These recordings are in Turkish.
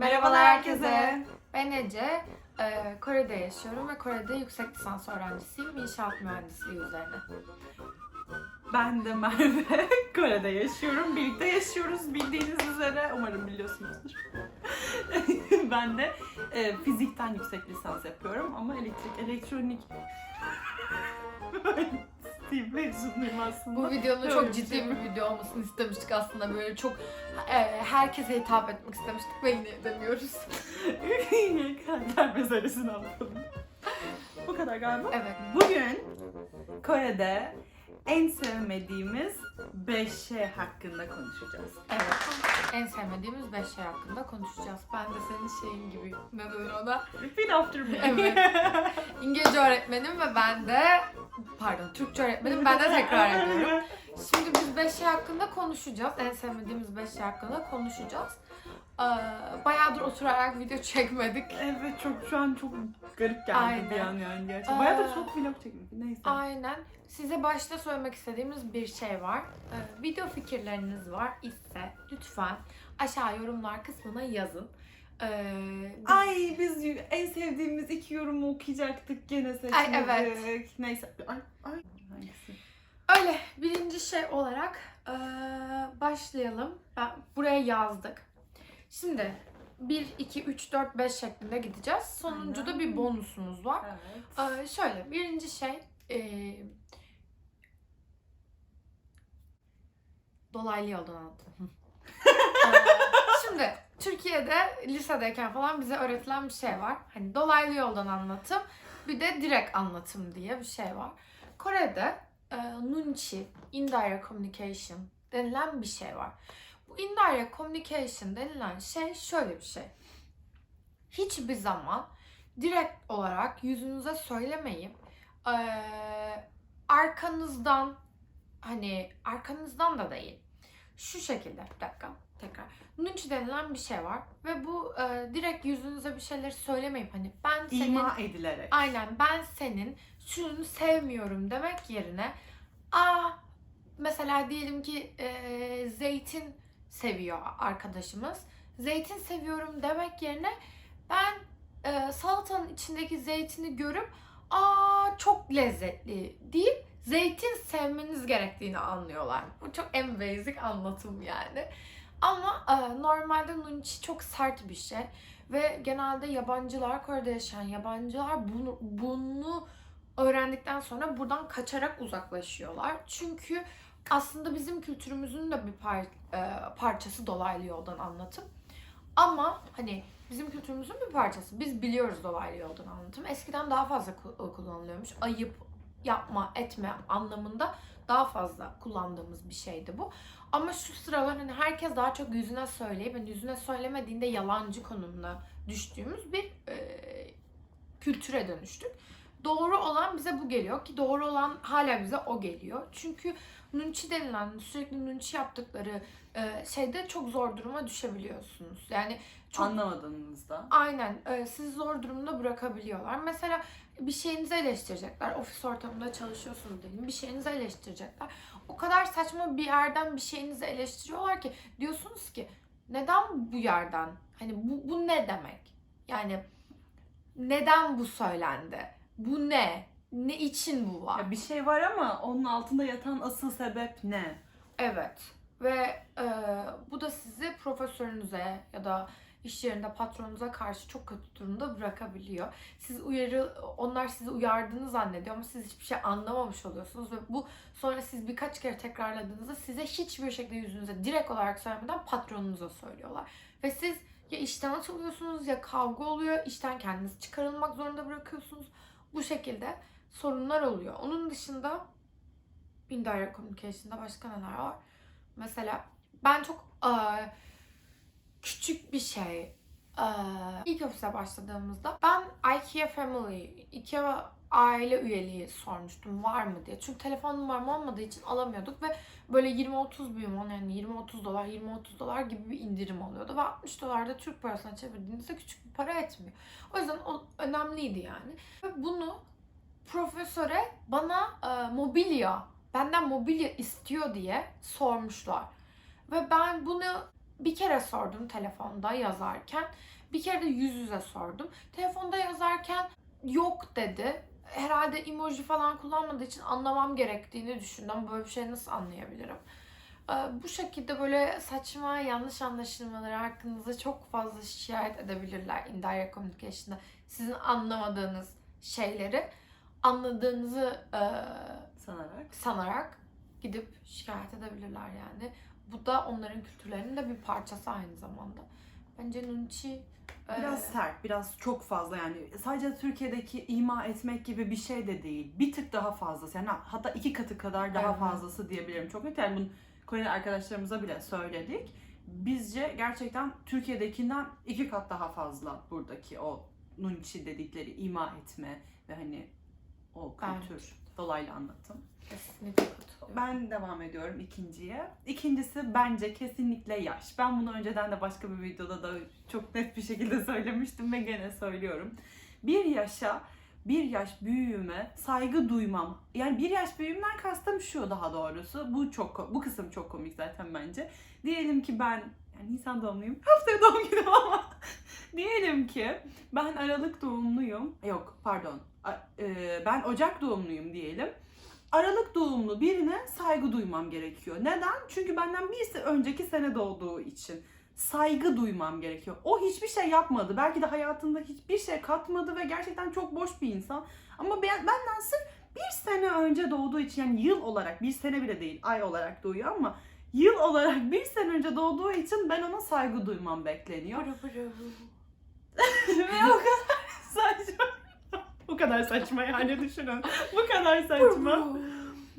Merhabalar herkese. Ben Ece. Ee, Kore'de yaşıyorum ve Kore'de yüksek lisans öğrencisiyim inşaat mühendisliği üzerine. Ben de Merve. Kore'de yaşıyorum. Birlikte yaşıyoruz bildiğiniz üzere. Umarım biliyorsunuzdur. ben de e, fizikten yüksek lisans yapıyorum ama elektrik, elektronik... Steve mezunuyum aslında. Bu videonun Öyle çok bir ciddi şey. bir video olmasını istemiştik aslında böyle çok e, herkese hitap etmek istemiştik ve yine edemiyoruz. Kalender meselesini anlatalım. Bu kadar galiba. Evet. Bugün Kore'de en sevmediğimiz 5 şey hakkında konuşacağız. Evet. En sevmediğimiz 5 şey hakkında konuşacağız. Ben de senin şeyin gibi ne denir ona? Repeat after me. Evet. İngilizce öğretmenim ve ben de pardon Türkçe öğretmenim ben de tekrar ediyorum. Şimdi biz 5 şey hakkında konuşacağız. En sevmediğimiz 5 şey hakkında konuşacağız. Ee, bayağıdır oturarak video çekmedik. Evet çok şu an çok garip geldi Aynen. bir an yani gerçekten. Aa. Bayağıdır çok vlog çekmedik. Neyse. Aynen. Size başta söylemek istediğimiz bir şey var. Ee, video fikirleriniz var ise lütfen aşağı yorumlar kısmına yazın. Ee, Ay biz en sevdiğimiz iki yorumu okuyacaktık gene seçmedik. Ay, evet. Neyse. Ay, ay. Hangisi? Öyle birinci şey olarak eee, başlayalım. Ben buraya yazdık. Şimdi 1, 2, 3, 4, 5 şeklinde gideceğiz. Sonuncuda bir bonusumuz var. Evet. Eee, şöyle birinci şey eee, dolaylı yoldan anlatayım. Eee, Şimdi Türkiye'de lisedeyken falan bize öğretilen bir şey var. Hani dolaylı yoldan anlatım bir de direkt anlatım diye bir şey var. Kore'de e, nunchi, indirect communication denilen bir şey var. Bu indirect communication denilen şey şöyle bir şey. Hiçbir zaman direkt olarak yüzünüze söylemeyip e, arkanızdan hani arkanızdan da değil. Şu şekilde bir dakika tekrar. Nunchi denilen bir şey var ve bu e, direkt yüzünüze bir şeyleri söylemeyip hani ben senin İma edilerek. Aynen ben senin şunu sevmiyorum demek yerine aa mesela diyelim ki e, zeytin seviyor arkadaşımız. Zeytin seviyorum demek yerine ben e, salatanın içindeki zeytini görüp aa çok lezzetli deyip zeytin sevmeniz gerektiğini anlıyorlar. Bu çok en basic anlatım yani. Ama e, normalde nunchi çok sert bir şey. Ve genelde yabancılar, Kore'de yaşayan yabancılar bunu, bunu öğrendikten sonra buradan kaçarak uzaklaşıyorlar. Çünkü aslında bizim kültürümüzün de bir par- e, parçası dolaylı yoldan anlatım. Ama hani bizim kültürümüzün bir parçası. Biz biliyoruz dolaylı yoldan anlatım. Eskiden daha fazla ku- kullanılıyormuş. Ayıp, yapma, etme anlamında daha fazla kullandığımız bir şeydi bu. Ama şu sıralar hani herkes daha çok yüzüne söyleyip hani yüzüne söylemediğinde yalancı konumuna düştüğümüz bir e, kültüre dönüştük. Doğru olan bize bu geliyor ki doğru olan hala bize o geliyor. Çünkü nunchi denilen sürekli nunchi yaptıkları e, şeyde çok zor duruma düşebiliyorsunuz. Yani çok Anlamadığınızda. Aynen. e, sizi zor durumda bırakabiliyorlar. Mesela bir şeyinizi eleştirecekler. Ofis ortamında çalışıyorsunuz diyelim. Bir şeyinizi eleştirecekler. O kadar saçma bir yerden bir şeyinizi eleştiriyorlar ki diyorsunuz ki neden bu yerden? Hani bu, bu ne demek? Yani neden bu söylendi? Bu ne? Ne için bu var? Ya bir şey var ama onun altında yatan asıl sebep ne? Evet. Ve e, bu da sizi profesörünüze ya da iş yerinde patronunuza karşı çok kötü durumda bırakabiliyor. Siz uyarı, onlar sizi uyardığını zannediyor ama siz hiçbir şey anlamamış oluyorsunuz ve bu sonra siz birkaç kere tekrarladığınızda size hiçbir şekilde yüzünüze direkt olarak söylemeden patronunuza söylüyorlar. Ve siz ya işten atılıyorsunuz ya kavga oluyor, işten kendinizi çıkarılmak zorunda bırakıyorsunuz. Bu şekilde sorunlar oluyor. Onun dışında indirect communication'da başka neler var? Mesela ben çok eee, küçük bir şey eee, ilk ofise başladığımızda ben IKEA Family, IKEA aile üyeliği sormuştum var mı diye. Çünkü telefon numaram olmadığı için alamıyorduk ve böyle 20-30 biyon yani 20-30 dolar 20-30 dolar gibi bir indirim oluyordu ve 60 dolar da Türk parasına çevirdiğinizde küçük bir para etmiyor. O yüzden o önemliydi yani. Ve bunu profesöre bana e, mobilya, benden mobilya istiyor diye sormuşlar. Ve ben bunu bir kere sordum telefonda yazarken. Bir kere de yüz yüze sordum. Telefonda yazarken yok dedi. Herhalde emoji falan kullanmadığı için anlamam gerektiğini düşündüm. Böyle bir şey nasıl anlayabilirim? Ee, Bu şekilde böyle saçma yanlış anlaşılmaları hakkınızda çok fazla şikayet edebilirler indirect communication'da. Sizin anlamadığınız şeyleri anladığınızı e, Sanarak. sanarak gidip şikayet edebilirler yani. Bu da onların kültürlerinin de bir parçası aynı zamanda. Bence Nunchi e, Biraz sert, biraz çok fazla yani. Sadece Türkiye'deki ima etmek gibi bir şey de değil. Bir tık daha fazlası. Yani hatta iki katı kadar daha Evet. fazlası diyebilirim. Çok net. Yani bunu Koreli arkadaşlarımıza bile söyledik. Bizce gerçekten Türkiye'dekinden iki kat daha fazla buradaki o nunchi dedikleri ima etme ve hani o Evet. kültür dolaylı anlatım. kesinlikle. Ben devam ediyorum ikinciye. İkincisi bence kesinlikle yaş. Ben bunu önceden de başka bir videoda da çok net bir şekilde söylemiştim ve gene söylüyorum. Bir yaşa, bir yaş büyüğüme saygı duymam. Yani bir yaş büyüğümden kastım şu daha doğrusu. Bu çok bu kısım çok komik zaten bence. Diyelim ki ben yani Nisan doğumluyum. Haftaya doğum günüm ama. Diyelim ki ben Aralık doğumluyum. Yok pardon. E, ben Ocak doğumluyum diyelim. Aralık doğumlu birine saygı duymam gerekiyor. Neden? Çünkü benden bir se- önceki sene doğduğu için saygı duymam gerekiyor. O hiçbir şey yapmadı. Belki de hayatında hiçbir şey katmadı ve gerçekten çok boş bir insan. Ama ben, benden sırf bir sene önce doğduğu için yani yıl olarak bir sene bile değil ay olarak doğuyor ama yıl olarak bir sene önce doğduğu için ben ona saygı duymam bekleniyor. Bırı bırı. ve o kadar saçma. O kadar saçma yani düşünün. Bu kadar saçma.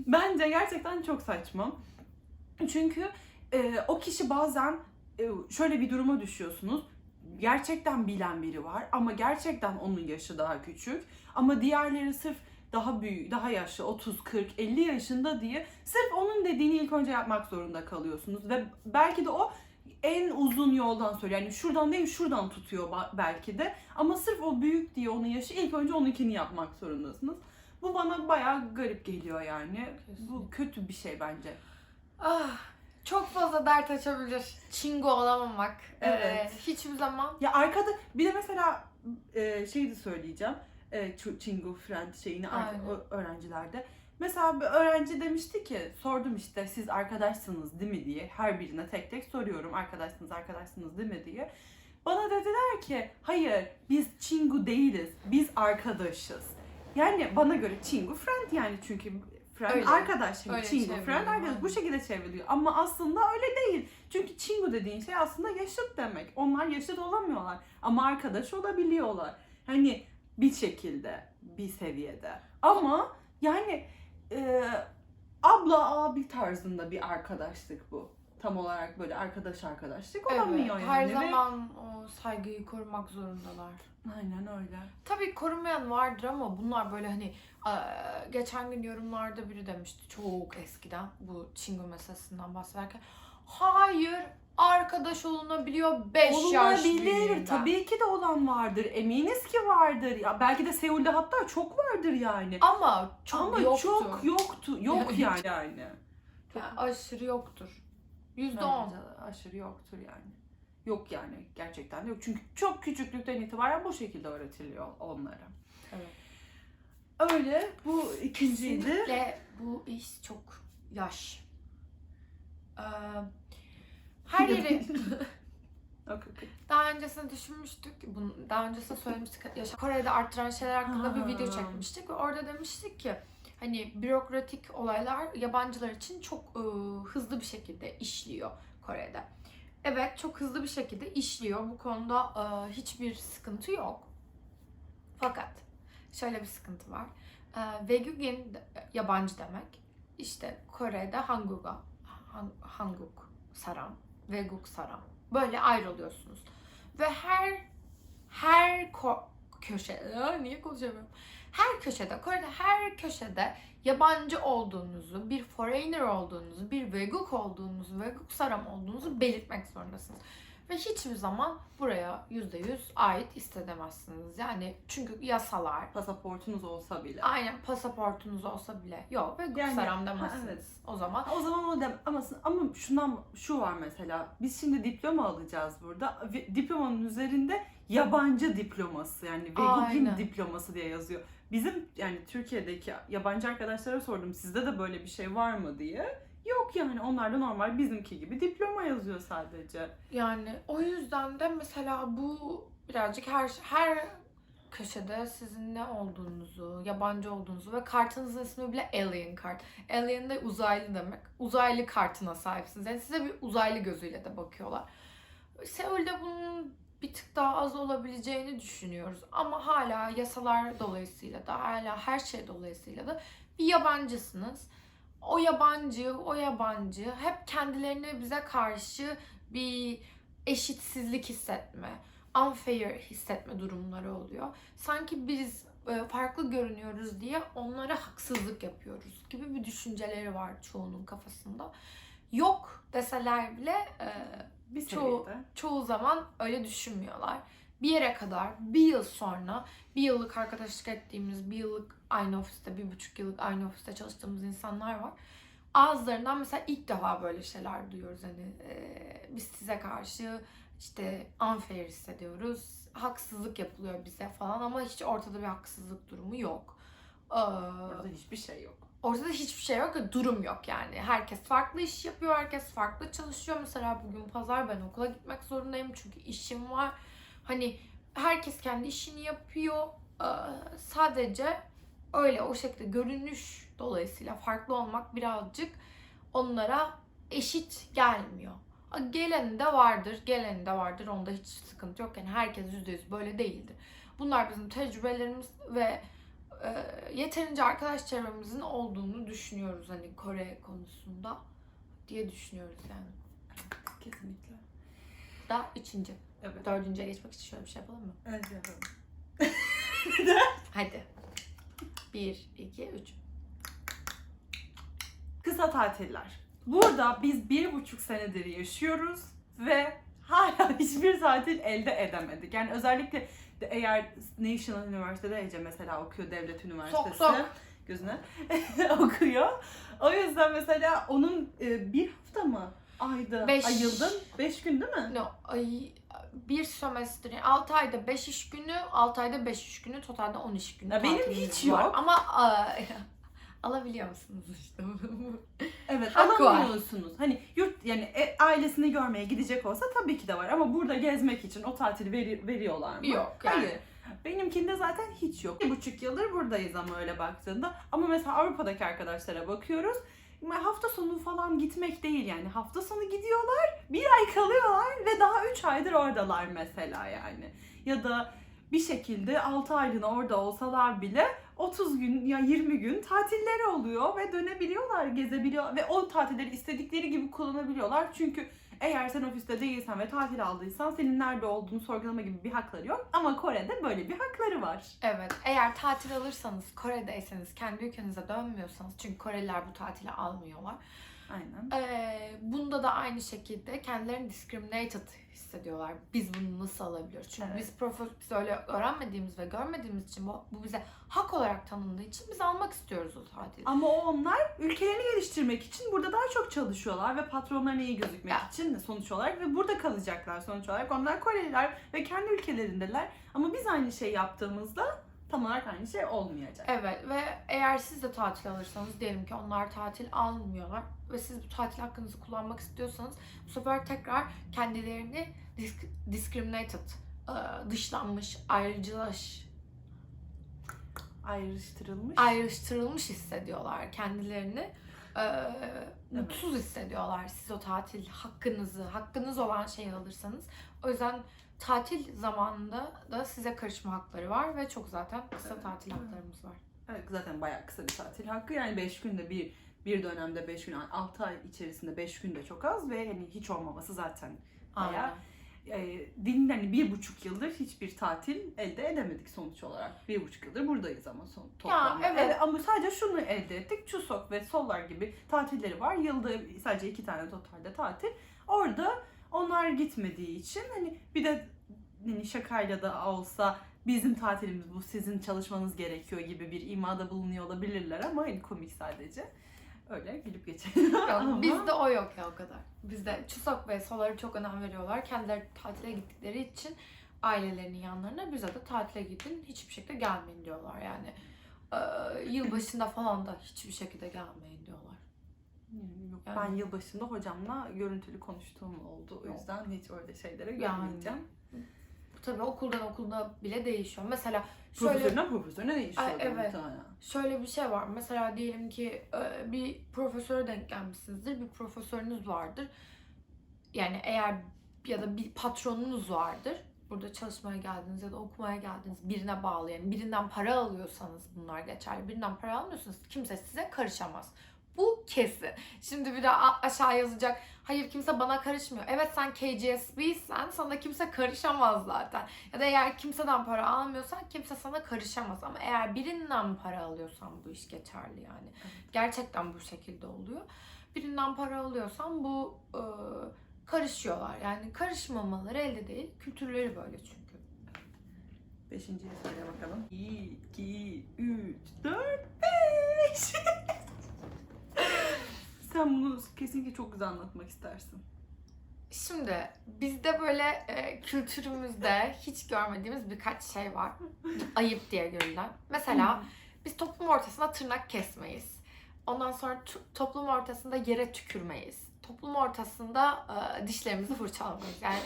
Bence gerçekten çok saçma. Çünkü e, o kişi bazen e, şöyle bir duruma düşüyorsunuz. Gerçekten bilen biri var ama gerçekten onun yaşı daha küçük. Ama diğerleri sırf daha büyük, daha yaşlı 30, 40, 50 yaşında diye sırf onun dediğini ilk önce yapmak zorunda kalıyorsunuz. Ve belki de o en uzun yoldan söylüyor. Yani şuradan değil şuradan tutuyor belki de. Ama sırf o büyük diye onun yaşı ilk önce onunkini yapmak zorundasınız. Bu bana bayağı garip geliyor yani. Bu kötü bir şey bence. Ah, çok fazla dert açabilir. Çingo olamamak. Evet. Ee, hiçbir zaman Ya arkada bir de mesela e, şey de söyleyeceğim. E, Ç- Chingu Friend şeyini Aynen. öğrencilerde. Mesela bir öğrenci demişti ki sordum işte siz arkadaşsınız değil mi diye. Her birine tek tek soruyorum arkadaşsınız arkadaşsınız değil mi diye. Bana dediler ki hayır biz Chingu değiliz biz arkadaşız. Yani bana göre Chingu Friend yani çünkü friend Öyle. arkadaş. Yani Öyle Chingu çevriliyor, Friend arkadaş bu şekilde çevriliyor. Ama aslında öyle değil. Çünkü Chingu dediğin şey aslında yaşıt demek. Onlar yaşıt olamıyorlar ama arkadaş olabiliyorlar. Hani bir şekilde, bir seviyede. Ama yani e, abla abi tarzında bir arkadaşlık bu. Tam olarak böyle arkadaş arkadaşlık olamıyor evet, yani. her Ve- zaman o saygıyı korumak zorundalar. Aynen öyle. Tabii korumayan vardır ama bunlar böyle hani geçen gün yorumlarda biri demişti çok eskiden bu Çingo meselesinden bahsederken hayır arkadaş olunabiliyor 5 yaş büyüğünden. Tabii ki de olan vardır. Eminiz ki vardır. Ya belki de Seul'de hatta çok vardır yani. Ama çok Ama yoktu. çok yoktu. Yok yani. yani. Yani aşırı yoktur. Yüzde Bence on. de aşırı yoktur yani. Yok yani gerçekten de yok. Çünkü çok küçüklükten itibaren bu şekilde öğretiliyor onlara. Evet. Öyle bu ikinciydi. Kesinlikle bu iş çok yaş. Eee, her yeri. Daha öncesinde düşünmüştük, bunu daha öncesinde söylemiştik. Yaşam Kore'de arttıran şeyler hakkında bir video çekmiştik ve orada demiştik ki hani bürokratik olaylar yabancılar için çok e, hızlı bir şekilde işliyor Kore'de. Evet, çok hızlı bir şekilde işliyor. Bu konuda e, hiçbir sıkıntı yok. Fakat şöyle bir sıkıntı var. E, Vegugin yabancı demek. İşte Kore'de Hanguk'a, Han- Hanguk saram, Veguk saram. Böyle ayrılıyorsunuz. Ve her her ko- köşe Aa, niye konuşamıyorum? Her köşede, Kore'de her köşede yabancı olduğunuzu, bir foreigner olduğunuzu, bir Veguk olduğunuzu, Veguk saram olduğunuzu belirtmek zorundasınız. Ve hiçbir zaman buraya %100 ait hissedemezsiniz. Yani çünkü yasalar, Pasaportunuz olsa bile. aynen pasaportunuz olsa bile yok ve Yani, Gupsaram ha, demezsiniz. evet. O zaman O zaman o dem ama ama şundan şu var mesela. Biz şimdi diploma alacağız burada. Ve diplomanın üzerinde yabancı diploması yani Vegugin diploması diye yazıyor. Bizim yani Türkiye'deki yabancı arkadaşlara sordum sizde de böyle bir şey var mı diye. Yok yani onlarda normal bizimki gibi diploma yazıyor sadece. Yani o yüzden de mesela bu birazcık her her köşede sizin ne olduğunuzu, yabancı olduğunuzu ve kartınızın ismi bile alien kart. Alien de uzaylı demek. Uzaylı kartına sahipsiniz. Yani size bir uzaylı gözüyle de bakıyorlar. Seul'de bunun bir tık daha az olabileceğini düşünüyoruz. Ama hala yasalar dolayısıyla da hala her şey dolayısıyla da bir yabancısınız. O yabancı, o yabancı hep kendilerini bize karşı bir eşitsizlik hissetme, unfair hissetme durumları oluyor. Sanki biz e, farklı görünüyoruz diye onlara haksızlık yapıyoruz gibi bir düşünceleri var çoğunun kafasında. Yok deseler bile e, Bir Çoğu- çoğu zaman öyle düşünmüyorlar. Bir yere kadar bir yıl sonra bir yıllık arkadaşlık ettiğimiz, bir yıllık aynı ofiste, bir buçuk yıllık aynı ofiste çalıştığımız insanlar var. Ağızlarından mesela ilk defa böyle şeyler duyuyoruz. Hani e, biz size karşı işte unfair hissediyoruz. Haksızlık yapılıyor bize falan ama hiç ortada bir haksızlık durumu yok. Ee, Orada hiçbir şey yok. Ortada hiçbir şey yok, durum yok yani. Herkes farklı iş yapıyor, herkes farklı çalışıyor. Mesela bugün pazar ben okula gitmek zorundayım çünkü işim var. Hani herkes kendi işini yapıyor. Ee, sadece öyle o şekilde görünüş dolayısıyla farklı olmak birazcık onlara eşit gelmiyor. Geleni de vardır, geleni de vardır. Onda hiç sıkıntı yok. Yani herkes %100 böyle değildir. Bunlar bizim tecrübelerimiz ve e, yeterince arkadaş çevremizin olduğunu düşünüyoruz hani Kore konusunda diye düşünüyoruz yani. Kesinlikle. Da üçüncü. Evet. Dördüncüye geçmek için şöyle bir şey yapalım mı? Evet yapalım. Hadi. Bir, iki, üç. Kısa tatiller. Burada biz bir buçuk senedir yaşıyoruz ve hala hiçbir tatil elde edemedik. Yani özellikle de eğer National Üniversitede Ece mesela okuyor, devlet üniversitesi sok. gözüne okuyor. O yüzden mesela onun e, bir hafta mı ayda Beş. ayıldın? Beş gün değil mi? No, ay, bir sömestr, 6 ayda 5 iş günü, 6 ayda 5 iş günü, totalde 10 iş günü Ya benim hiç var. yok. Ama a, alabiliyor musunuz işte? Evet Hakkı var. alamıyorsunuz. Hani yurt yani e, ailesini görmeye gidecek olsa tabii ki de var ama burada gezmek için o tatili veri- veriyorlar mı? Yok yani. Hayır. Benimkinde zaten hiç yok. Bir buçuk yıldır buradayız ama öyle baktığında. Ama mesela Avrupa'daki arkadaşlara bakıyoruz. Hafta sonu falan gitmek değil yani. Hafta sonu gidiyorlar, bir ay kalıyorlar ve daha üç aydır oradalar mesela yani. Ya da bir şekilde 6 aylığına orada olsalar bile 30 gün ya 20 gün tatilleri oluyor ve dönebiliyorlar, gezebiliyor ve o tatilleri istedikleri gibi kullanabiliyorlar. Çünkü eğer sen ofiste değilsen ve tatil aldıysan senin nerede olduğunu sorgulama gibi bir hakları yok. Ama Kore'de böyle bir hakları var. Evet, eğer tatil alırsanız, Kore'deyseniz, kendi ülkenize dönmüyorsanız, çünkü Koreliler bu tatili almıyorlar. Aynen. Ee, bunda da aynı şekilde kendilerini discriminated hissediyorlar. Biz bunu nasıl alabiliyoruz? Çünkü Evet. biz profes öyle öğrenmediğimiz ve görmediğimiz için bu, bu bize hak olarak tanındığı için biz almak istiyoruz o tatili. Ama o onlar ülkelerini geliştirmek için burada daha çok çalışıyorlar ve patronlarına iyi gözükmek Ya. için de sonuç olarak ve burada kalacaklar sonuç olarak. Onlar Koreliler ve kendi ülkelerindeler. Ama biz aynı şey yaptığımızda tam olarak aynı şey olmayacak. Evet ve eğer siz de tatil alırsanız diyelim ki onlar tatil almıyorlar ve siz bu tatil hakkınızı kullanmak istiyorsanız bu sefer tekrar kendilerini disk- discriminated, e, dışlanmış, ayrıcılaş, Ayrıştırılmış. ayrıştırılmış hissediyorlar kendilerini. Ee, mutsuz hissediyorlar siz o tatil hakkınızı, hakkınız olan şeyi alırsanız. O yüzden tatil zamanında da size karışma hakları var ve çok zaten kısa tatil haklarımız var. Evet, zaten bayağı kısa bir tatil hakkı. Yani 5 günde bir bir dönemde 5 gün, 6 ay içerisinde 5 günde çok az ve hani hiç olmaması zaten bayağı e, din hani bir buçuk yıldır hiçbir tatil elde edemedik sonuç olarak. Bir buçuk yıldır buradayız ama son toplamda. evet. ama sadece şunu elde ettik. Chuseok ve Solar gibi tatilleri var. Yılda sadece iki tane totalde tatil. Orada Onlar gitmediği için hani bir de hani şakayla da olsa bizim tatilimiz bu sizin çalışmanız gerekiyor gibi bir imada bulunuyor olabilirler ama hani komik sadece. Öyle gülüp geçelim. Ama- bizde o yok ya o kadar. Bizde Chuseok ve Solar'a çok önem veriyorlar. Kendileri tatile gittikleri için ailelerinin yanlarına bize de tatile gidin hiçbir şekilde gelmeyin diyorlar yani. Ee, yılbaşında falan da hiçbir şekilde gelmeyin diyorlar. Yani yok, Yani- Ben yılbaşında hocamla görüntülü konuştuğum oldu. O Yok. yüzden hiç öyle şeylere Yani. görmeyeceğim. Bu tabii okuldan okulda bile değişiyor. Mesela şöyle Profesörüne profesörüne değişiyor. Ay, evet. şöyle bir şey var. Mesela diyelim ki e, bir profesöre denk gelmişsinizdir. Bir profesörünüz vardır. Yani eğer ya da bir patronunuz vardır. Burada çalışmaya geldiniz ya da okumaya geldiniz birine bağlı yani birinden para alıyorsanız bunlar geçerli. Birinden para almıyorsanız kimse size karışamaz. Bu kesin. Şimdi bir de aşağı yazacak. Hayır kimse bana karışmıyor. Evet sen KGSB'sen sana kimse karışamaz zaten. Ya da eğer kimseden para almıyorsan kimse sana karışamaz. Ama eğer birinden para alıyorsan bu iş geçerli yani. Gerçekten bu şekilde oluyor. Birinden para alıyorsan bu e, karışıyorlar. Yani karışmamaları elde değil. Kültürleri böyle çünkü. Beşinciyi söyle bakalım. 2, 3, 4, 5. Sen bunu kesinlikle çok güzel anlatmak istersin. Şimdi bizde böyle e, kültürümüzde hiç görmediğimiz birkaç şey var. Ayıp diye görülen. Mesela biz toplum ortasında tırnak kesmeyiz. Ondan sonra toplum ortasında yere tükürmeyiz. Toplum ortasında e, dişlerimizi fırçalamayız. Yani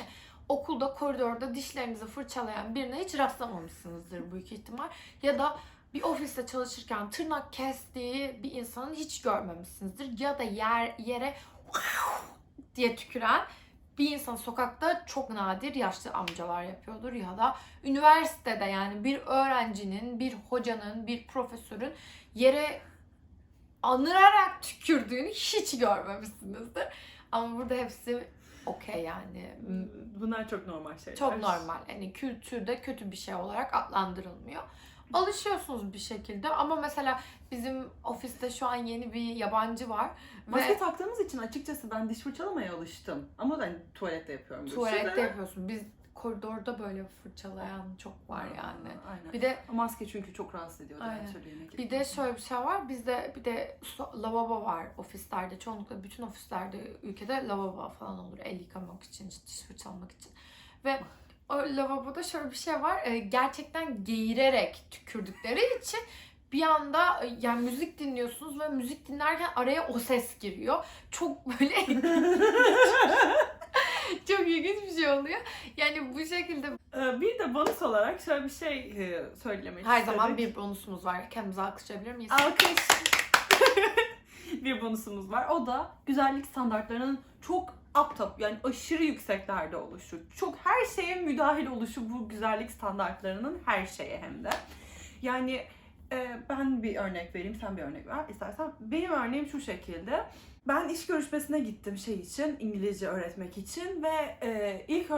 okulda, koridorda dişlerinizi fırçalayan birine hiç rastlamamışsınızdır büyük ihtimal. Ya da bir ofiste çalışırken tırnak kestiği bir insanın hiç görmemişsinizdir. Ya da yer yere diye tüküren bir insan sokakta çok nadir yaşlı amcalar yapıyordur ya da üniversitede yani bir öğrencinin, bir hocanın, bir profesörün yere anırarak tükürdüğünü hiç görmemişsinizdir. Ama burada hepsi okey yani. M- Bunlar çok normal şeyler. Çok normal. Yani kültürde kötü bir şey olarak adlandırılmıyor. Alışıyorsunuz bir şekilde ama mesela bizim ofiste şu an yeni bir yabancı var. Maske Ve taktığımız için açıkçası ben diş fırçalamaya alıştım. Ama ben tuvalette yapıyorum. bu işi tuvalette de. yapıyorsun. Biz koridorda böyle fırçalayan çok var yani. Aynen. Bir de Maske çünkü çok rahatsız ediyor. Aynen. Bir de şöyle bir şey var. Bizde bir de su- lavabo var ofislerde. Çoğunlukla bütün ofislerde ülkede lavabo falan olur. El yıkamak için, işte diş fırçalamak için. Ve o lavaboda şöyle bir şey var. e, Gerçekten geğirerek tükürdükleri için bir anda e, yani müzik dinliyorsunuz ve müzik dinlerken araya o ses giriyor. Çok böyle çok ilginç bir şey oluyor. Yani bu şekilde Ee, Bir de bonus olarak şöyle bir şey e, söylemek her istedik. zaman bir bonusumuz var. Kendimizi alkışlayabilir miyiz? Alkış. bir bonusumuz var. O da güzellik standartlarının çok up top yani aşırı yükseklerde oluşu. Çok her şeye müdahil oluşu bu güzellik standartlarının her şeye hem de. Yani e, ben bir örnek vereyim, sen bir örnek ver istersen. Benim örneğim şu şekilde. Ben iş görüşmesine gittim şey için, İngilizce öğretmek için ve e, ilk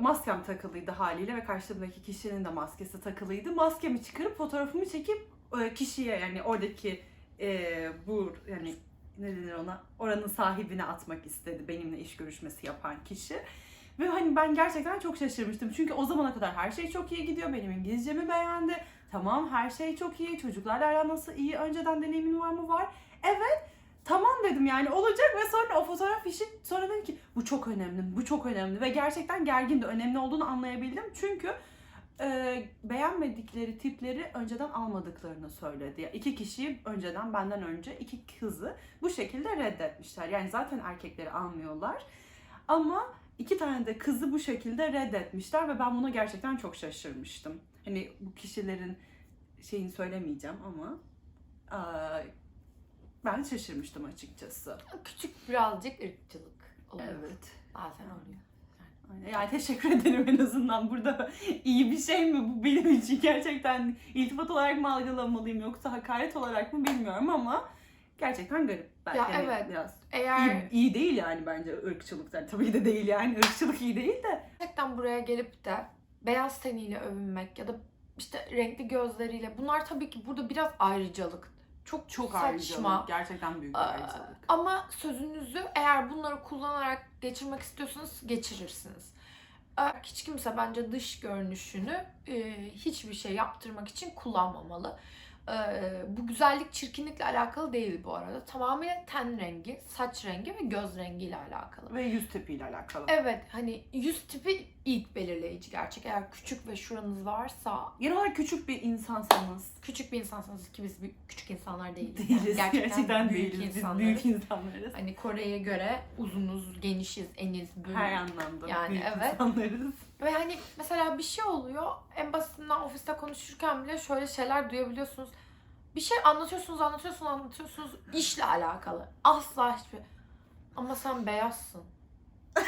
maskem takılıydı haliyle ve karşımdaki kişinin de maskesi takılıydı. Maskemi çıkarıp fotoğrafımı çekip e, kişiye yani oradaki e, bu yani ne denir ona oranın sahibine atmak istedi benimle iş görüşmesi yapan kişi. Ve hani ben gerçekten çok şaşırmıştım. Çünkü o zamana kadar her şey çok iyi gidiyor. Benim İngilizcemi beğendi. Tamam her şey çok iyi. Çocuklarla aran nasıl iyi? Önceden deneyimin var mı? Var. Evet. Tamam dedim yani olacak ve sonra o fotoğraf işi sonra dedim ki bu çok önemli, bu çok önemli ve gerçekten gergindi. Önemli olduğunu anlayabildim çünkü e, beğenmedikleri tipleri önceden almadıklarını söyledi. Yani iki kişiyi önceden benden önce iki kızı bu şekilde reddetmişler. Yani zaten erkekleri almıyorlar. Ama iki tane de kızı bu şekilde reddetmişler ve ben buna gerçekten çok şaşırmıştım. Hani bu kişilerin şeyini söylemeyeceğim ama aa, ben şaşırmıştım açıkçası. Küçük birazcık ırkçılık oluyor. Evet. Bazen oluyor. Yani teşekkür ederim en azından. Burada iyi bir şey mi bu benim için? Gerçekten iltifat olarak mı algılamalıyım yoksa hakaret olarak mı bilmiyorum ama gerçekten garip. Belki Ya hani evet. biraz Eğer iyi, iyi değil yani bence ırkçılıktan tabii de değil yani. Irkçılık iyi değil de. Gerçekten buraya gelip de beyaz teniyle övünmek ya da işte renkli gözleriyle. Bunlar tabii ki burada biraz ayrıcalık çok, Çok saçma. ayrıcalık. Gerçekten büyük bir ayrıcalık. Ama sözünüzü eğer bunları kullanarak geçirmek istiyorsanız geçirirsiniz. Eğer Hiç kimse bence dış görünüşünü e, hiçbir şey yaptırmak için kullanmamalı. E, bu güzellik çirkinlikle alakalı değil bu arada. Tamamıyla ten rengi, saç rengi ve göz rengiyle alakalı. Ve yüz tipiyle alakalı. Evet hani yüz tipi ilk belirleyici gerçek. Eğer küçük ve şuranız varsa Genel olarak küçük bir insansanız küçük bir insansanız ki biz küçük insanlar değiliz. değiliz. Yani Gerçekten, büyük değiliz. Biz insanlarız. büyük insanlarız. Hani Kore'ye göre uzunuz, genişiz, eniz, büyük. Her anlamda Yani büyük evet. insanlarız. Ve hani mesela bir şey oluyor. En basitinden ofiste konuşurken bile şöyle şeyler duyabiliyorsunuz. Bir şey anlatıyorsunuz, anlatıyorsunuz, anlatıyorsunuz. işle alakalı. Asla hiçbir... Ama sen beyazsın.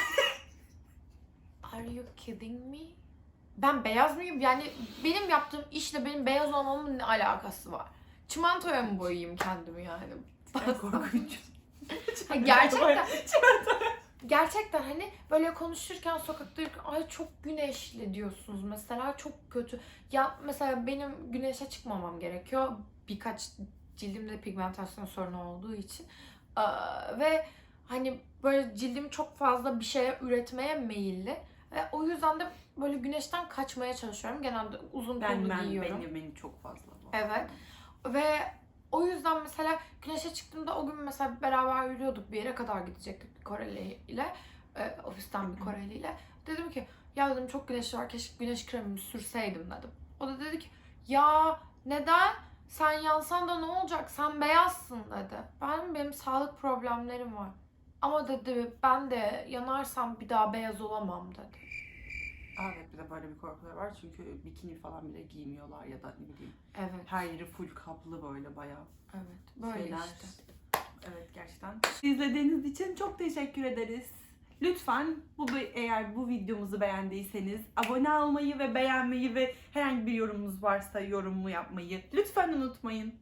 Are you kidding me? Ben beyaz mıyım? Yani benim yaptığım işle benim beyaz olmamın ne alakası var? Çimentoya mı boyayayım kendimi yani? Korkunç. Gerçekten gerçekten hani böyle konuşurken sokakta yürürken ay çok güneşli diyorsunuz mesela çok kötü. Ya mesela benim güneşe çıkmamam gerekiyor. Birkaç cildimde pigmentasyon sorunu olduğu için. Ee, ve hani böyle cildim çok fazla bir şeye üretmeye meyilli. Ve o yüzden de böyle güneşten kaçmaya çalışıyorum. Genelde uzun Ben, kollu ben, giyiyorum. benim, benim çok fazla bu. Evet. Ve o yüzden mesela güneşe çıktığımda o gün mesela beraber yürüyorduk bir yere kadar gidecektik bir Koreli ile e, ofisten bir Koreli ile. Dedim ki ya dedim çok güneş var keşke güneş kremimi sürseydim dedim. O da dedi ki ya neden? Sen yansan da ne olacak? Sen beyazsın dedi. Ben benim sağlık problemlerim var. Ama dedi ben de yanarsam bir daha beyaz olamam dedi. Evet bir de böyle bir korkular var çünkü bikini falan bile giymiyorlar ya da ne bileyim Evet. her yeri full kaplı böyle bayağı Evet. Böyle şeyler. işte. Evet gerçekten. İzlediğiniz için çok teşekkür ederiz. Lütfen bu eğer bu videomuzu beğendiyseniz abone olmayı ve beğenmeyi ve herhangi bir yorumunuz varsa yorumu yapmayı lütfen unutmayın.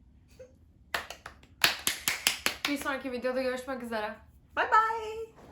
Bir sonraki videoda görüşmek üzere. Bye bye.